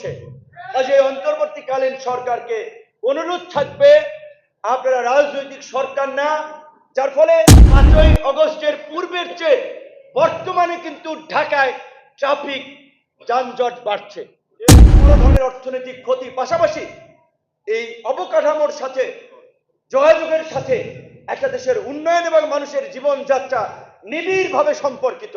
করছে কাজে অন্তর্বর্তীকালীন সরকারকে অনুরোধ থাকবে, আপনারা রাজনৈতিক সরকার না, যার ফলে পাঁচই অগস্টের পূর্বের চেয়ে বর্তমানে কিন্তু ঢাকায় ট্রাফিক যানজট বাড়ছে। বড় ধরনের অর্থনৈতিক ক্ষতির পাশাপাশি এই অবকাঠামোর সাথে, যোগাযোগের সাথে একটা দেশের উন্নয়ন এবং মানুষের জীবনযাত্রা নিবিড়ভাবে সম্পর্কিত।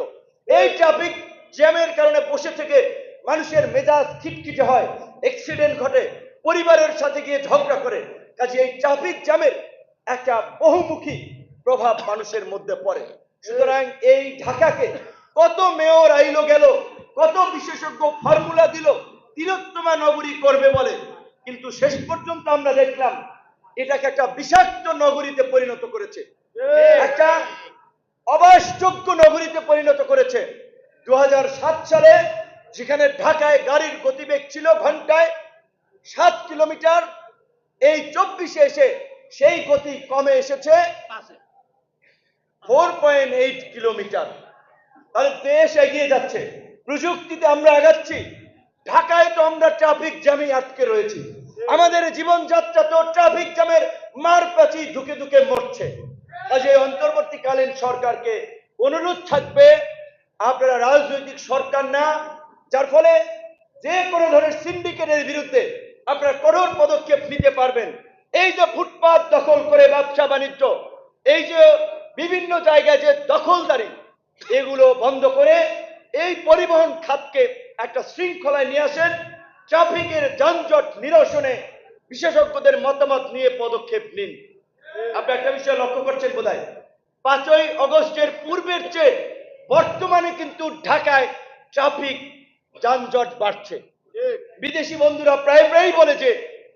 এই ট্রাফিক জ্যামের কারণে বসে থেকে মানুষের মেজাজ খিটখিটে হয় অ্যাক্সিডেন্ট ঘটে পরিবারের সাথে গিয়ে ঝগড়া করে। কাজে এই ট্রাফিক জ্যামের একটা বহুমুখী প্রভাব মানুষের মধ্যে পড়ে। সুতরাং এই ঢাকাকে কত মেয়র আইলো গেল কত বিশেষজ্ঞ ফর্মুলা দিল তিলোত্তমা নগরী করবে বলে। কিন্তু শেষ পর্যন্ত আমরা দেখলাম এটাকে একটা বিষাক্ত নগরীতে পরিণত করেছে। একটা অবাসযোগ্য নগরীতে পরিণত করেছে। দু হাজার সাত সালে যেখানে ঢাকায় গাড়ির গতিবেগ ছিল ঘন্টায় সাত কিলোমিটার এই চব্বিশে এসে সেই গতি কমে এসেছে ফোর পয়েন্ট এইট কিলোমিটার। তাহলে দেশ এগিয়ে যাচ্ছে। প্রযুক্তিতে আমরা আগাচ্ছি। ঢাকায় তো আমরা ট্রাফিক জ্যামে আটকে রয়েছি। আমাদের জীবনযাত্রা তো ট্রাফিক জ্যামের মার প্যাচি ধুকে ধুকে মরছে। কাজে এই অন্তর্বর্তীকালীন সরকারকে অনুরোধ থাকবে আপনারা রাজনৈতিক সরকার না যার ফলে যে কোনো ধরনের সিন্ডিকেটের বিরুদ্ধে আপনারা কঠোর পদক্ষেপ নিতে পারবেন। এই যে ফুটপাত দখল করে ব্যবসা বাণিজ্য, এই যে বিভিন্ন জায়গায় যে দখলদারি, এগুলো বন্ধ করে এই পরিবহন খাতকে একটা শৃঙ্খলায় নিয়ে আসেন। ট্রাফিকের যানজট নিরসনে বিশেষজ্ঞদের মতামত নিয়ে পদক্ষেপ নিন। আপনি একটা বিষয় লক্ষ্য করছেন বোধহয়? পাঁচই অগস্টের পূর্বের চেয়ে বর্তমানে কিন্তু ঢাকায় ট্রাফিক যানজট বাড়ছে। বিদেশি বন্ধুরা প্রায় প্রায়ই বলে যে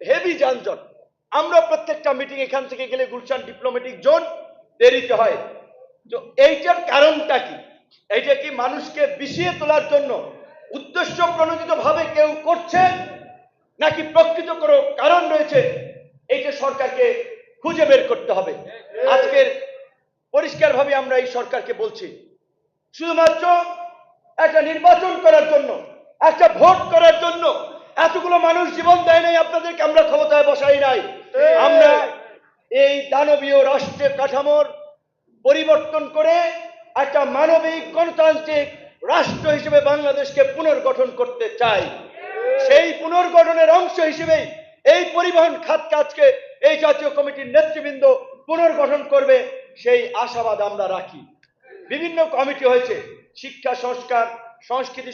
হেভি যানজট। আমরা প্রত্যেকটা মিটিং এখান থেকে গেলে গুলশান ডিপ্লোম্যাটিক জোন দেরিতে হয়। তো এইটার কারণটা কি? এইটা কি মানুষকে বিষিয়ে তোলার জন্য উদ্দেশ্য প্রণোদিত ভাবে কেউ করছে? নাকি প্রকৃত কোনো কারণ রয়েছে? এইটা সরকারকে খুঁজে বের করতে হবে। আজকের পরিষ্কারভাবে আমরা এই সরকারকে বলছি শুধুমাত্র একটা নির্বাচন করার জন্য একটা ভোট করার জন্য এতগুলো মানুষ জীবন দেয় নাই আপনাদেরকে আমরা ক্ষমতায় বসাই নাই। আমরা এই দানবীয় রাষ্ট্রের কাঠামোর পরিবর্তন করে একটা মানবিক গণতান্ত্রিক রাষ্ট্র হিসেবে বাংলাদেশকে পুনর্গঠন করতে চাই। সেই পুনর্গঠনের অংশ হিসেবেই এই পরিবহন খাত কাজকে এই জাতীয় কমিটির নেতৃবৃন্দ পুনর্গঠন করবে সেই আশাবাদ আমরা রাখি। বিভিন্ন কমিটি হয়েছে শিক্ষা সংস্কার সংস্কৃতি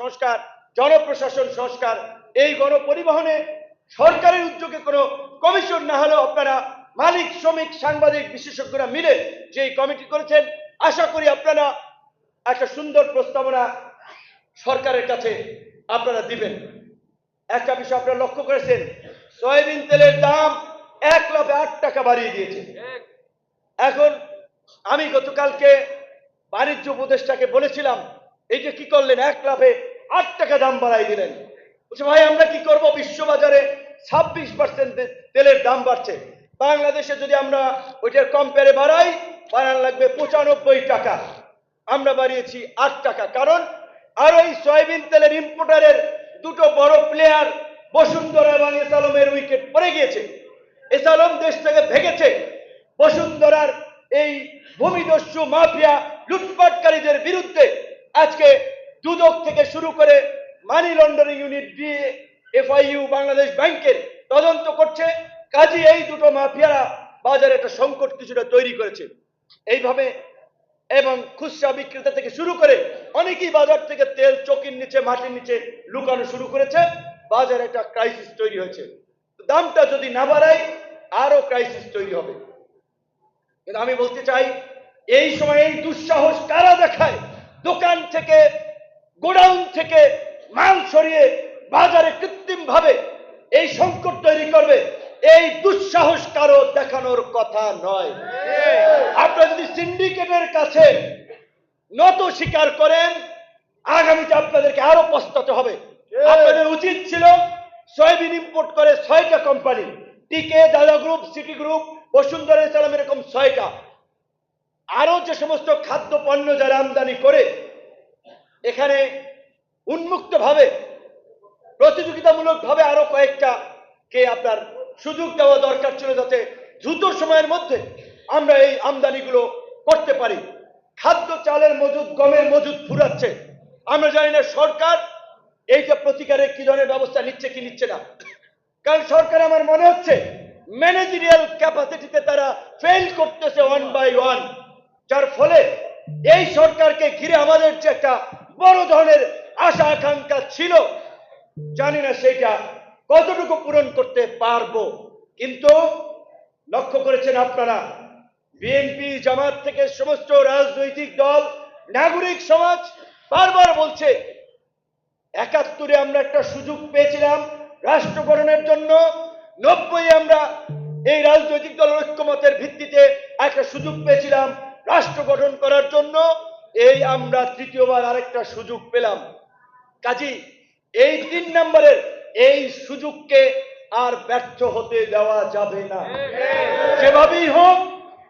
সংস্কার জনপ্রশাসন সংস্কার এই গণপরিবহনে সরকারের উদ্যোগে কোনো কমিশন না হলেও আপনারা মালিক শ্রমিক সাংবাদিক বিশেষজ্ঞরা মিলে যে কমিটি করেছেন আশা করি আপনারা একটা সুন্দর প্রস্তাবনা সরকারের কাছে আপনারা দিবেন। একটা বিষয় আপনারা লক্ষ্য করেছেন সয়াবিন তেলের দাম এক লাফে আট টাকা বাড়িয়ে দিয়েছে। এখন আমি গতকালকে বাণিজ্য উপদেষ্টাকে বলেছিলাম, এই যে কি করলেন, এক লাফে আট টাকা দাম বাড়াই দিলেন। বলছে, ভাই, আমরা কি করব? বিশ্ববাজারে ছাব্বিশ পার্সেন্ট তেলের দাম বাড়ছে। বাংলাদেশে যদি আমরা ওইটার কম্পেয়ারে বাড়াই, বাড়ানো লাগবে পঁচানব্বই টাকা। আমরা বাড়িয়েছি আট টাকা। কারণ, আর ওই সয়াবিন তেলের ইম্পোর্টারের দুটো বড় প্লেয়ার বসুন্ধরা এবং এসালমের উইকেট পড়ে গিয়েছে। এসালম দেশ থেকে ভেঙেছে। বসুন্ধরার এই ভূমিদস্যু মাফিয়া লুটপাটকারীদের বিরুদ্ধে আজকে দুদক থেকে শুরু করে মানি লন্ডারিং ইউনিট দিয়ে এফআইইউ বাংলাদেশ ব্যাংকের তদন্ত করছে। কাজী এই দুটো মাফিয়ারা বাজারে একটা সংকট কিছুটা তৈরি করেছে। এইভাবে এবং খুচরা বিক্রেতা থেকে শুরু করে অনেকেই বাজার থেকে তেল, চকির নিচে, মাটির নিচে লুকানো শুরু করেছে। বাজারে একটা ক্রাইসিস তৈরি হয়েছে। দামটা যদি না বাড়ায় আরও ক্রাইসিস তৈরি হবে। কিন্তু আমি বলতে চাই, এই সময় এই দুঃসাহস কারা দেখায়? দোকান থেকে, গোডাউন থেকে মাল সরিয়ে বাজারে কৃত্রিম ভাবে এই সংকট তৈরি করবে, এই দুঃসাহস কারও দেখানোর কথা নয়। আপনারা যদি সিন্ডিকেটের কাছে নত স্বীকার করেন, আগামীতে আপনাদেরকে আরও পস্তাতে হবে। আপনাদের উচিত ছিল সয়াবিন ইম্পোর্ট করে ছয়টা কোম্পানি টিকে দাদা group city group Bashundhara Islam এরকম ছয়টা। আরও যে সমস্ত খাদ্য পণ্য যারা আমদানি করে, এখানে উন্মুক্ত ভাবে প্রতিযোগিতামূলক ভাবে আরও কয়েকটা কে আপনার সুযোগ দেওয়া দরকার ছিল যাতে দ্রুত সময়ের মধ্যে আমরা এই আমদানিগুলো করতে পারি। খাদ্য চালের মজুদ, গমের মজুদ ফুরাচ্ছে। আমরা জানি না সরকার এইটা প্রতিকারের কি ধরনের ব্যবস্থা নিচ্ছে কি নিচ্ছে না। কারণ সরকার আমার মনে হচ্ছে ম্যানেজারিয়াল ক্যাপাসিটিতে তারা ফেল করতেছে ওয়ান বাই ওয়ান যার ফলে এই সরকারকে ঘিরে আমাদের যে একটা বড় ধরনের আশা আকাঙ্ক্ষা ছিল, জানি না সেটা কতটুকু পূরণ করতে পারব। কিন্তু লক্ষ্য করেছেন আপনারা, বিএনপি জামাত থেকে সমস্ত রাজনৈতিক দল, নাগরিক সমাজ বারবার বলছে, একাত্তরে আমরা একটা সুযোগ পেয়েছিলাম রাষ্ট্র গঠনের জন্য নব্বই আমরা এই রাজনৈতিক দলের ঐক্যমতের ভিত্তিতে একটা সুযোগ পেয়েছিলাম রাষ্ট্র গঠন করার জন্য। এই আমরা তৃতীয়বার আরেকটা সুযোগ পেলাম। কাজী এই তিন নম্বরের এই সুযোগকে আর ব্যর্থ হতে দেওয়া যাবে না। যেভাবেই হোক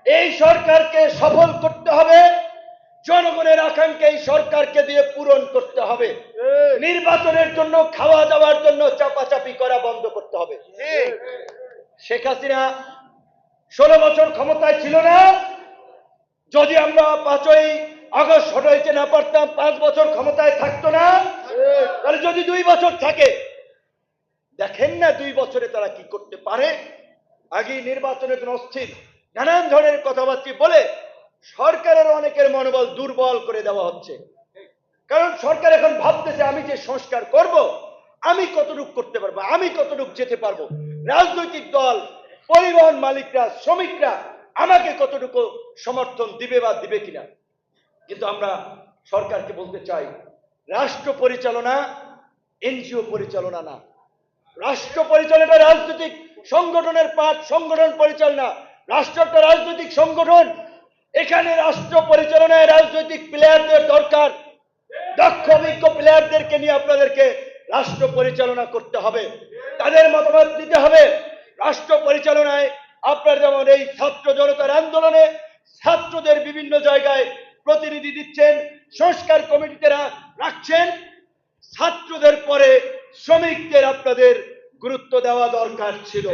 এই সরকারকে সফল করতে হবে। জনগণের আকাঙ্ক্ষা এই সরকারকে দিয়ে পূরণ করতে হবে। নির্বাচনের জন্য খাওয়া দাওয়ার জন্য চাপাচাপি করা বন্ধ করতে হবে। শেখ হাসিনা ষোলো বছর ক্ষমতায় ছিল না। যদি আমরা পাঁচই আগস্ট হটাইতে না পারতাম পাঁচ বছর ক্ষমতায় থাকতো না। তাহলে যদি দুই বছর থাকে দেখেন না দুই বছরে তারা কি করতে পারে। আগে নির্বাচনের জন্য অস্থির। নানান ধরনের কথাবার্তা বলে সরকারের অনেকের মনোবল দুর্বল করে দেওয়া হচ্ছে। কারণ সরকার এখন ভাবতেছে, আমি যে সংস্কার করব, আমি কতটুক করতে পারব, আমি কতটুক যেতে পারব। রাজনৈতিক দল, পরিবহন মালিকরা, শ্রমিকরা আমাকে কতটুকু সমর্থন দিবে বা দিবে কিনা? কিন্তু আমরা সরকারকে বলতে চাই, রাষ্ট্র পরিচালনা এনজিও পরিচালনা না। রাষ্ট্র পরিচালনা রাজনৈতিক সংগঠনের পাঠ, সংগঠন পরিচালনা। রাষ্ট্র একটা রাজনৈতিক সংগঠন। এখানে রাষ্ট্র পরিচালনায় রাজনৈতিক প্লেয়ারদের দরকার। দক্ষ অভিজ্ঞ প্লেয়ারদেরকে নিয়ে আপনাদেরকে রাষ্ট্র পরিচালনা করতে হবে। তাদের মতামত নিতে হবে। রাষ্ট্র পরিচালনায় আপনার যেমন এই ছাত্র জনতার আন্দোলনে ছাত্রদের বিভিন্ন জায়গায় প্রতিনিধি দিচ্ছেন সংস্কার কমিটিতে রাখছেন। ছাত্রদের পরে শ্রমিকদের আপনাদের গুরুত্ব দেওয়া দরকার ছিল।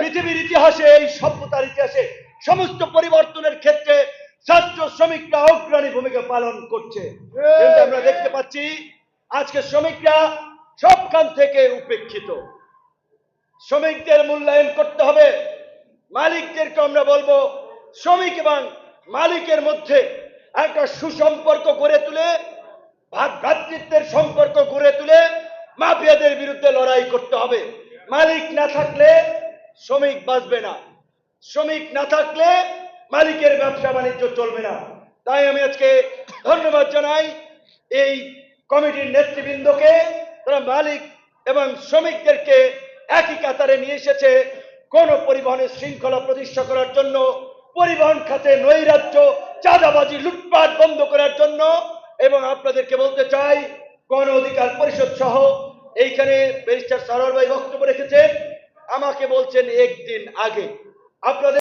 পৃথিবীর ইতিহাসে এই সভ্যতার ইতিহাসে সমস্ত পরিবর্তনের ক্ষেত্রে ছাত্র শ্রমিকরা অগ্রণী ভূমিকা পালন করছে। কিন্তু আমরা দেখতে পাচ্ছি আজকে শ্রমিকরা সবখান থেকে উপেক্ষিত। শ্রমিকদের মূল্যায়ন করতে হবে। মালিকদেরকে আমরা বলব শ্রমিক এবং মালিকের মধ্যে একটা সুসম্পর্ক গড়ে তুলে ভাত ভ্রাতৃত্বের সম্পর্ক গড়ে তুলে মাফিয়াদের বিরুদ্ধে লড়াই করতে হবে। মালিক না থাকলে শ্রমিক বাঁচবে না। শ্রমিক না থাকলে মালিকের ব্যবসা বাণিজ্য চলবে না। তাই আমি আজকে ধন্যবাদ জানাই এই কমিটির নেতৃবৃন্দকে। তারা মালিক এবং শ্রমিকদেরকে একই কাতারে নিয়ে এসেছে কোন পরিবহনের শৃঙ্খলা প্রতিষ্ঠা করার জন্য, পরিবহন খাতে নৈরাজ্য, চাঁদাবাজি, লুটপাট বন্ধ করার জন্য। এবং আপনাদেরকে বলতে চাই, গণ অধিকার পরিষদ সহ এইখানে ব্যারিস্টার ভাই বক্তব্য রেখেছেন। আমাকে বলছেন একদিন আগে। আপনাদের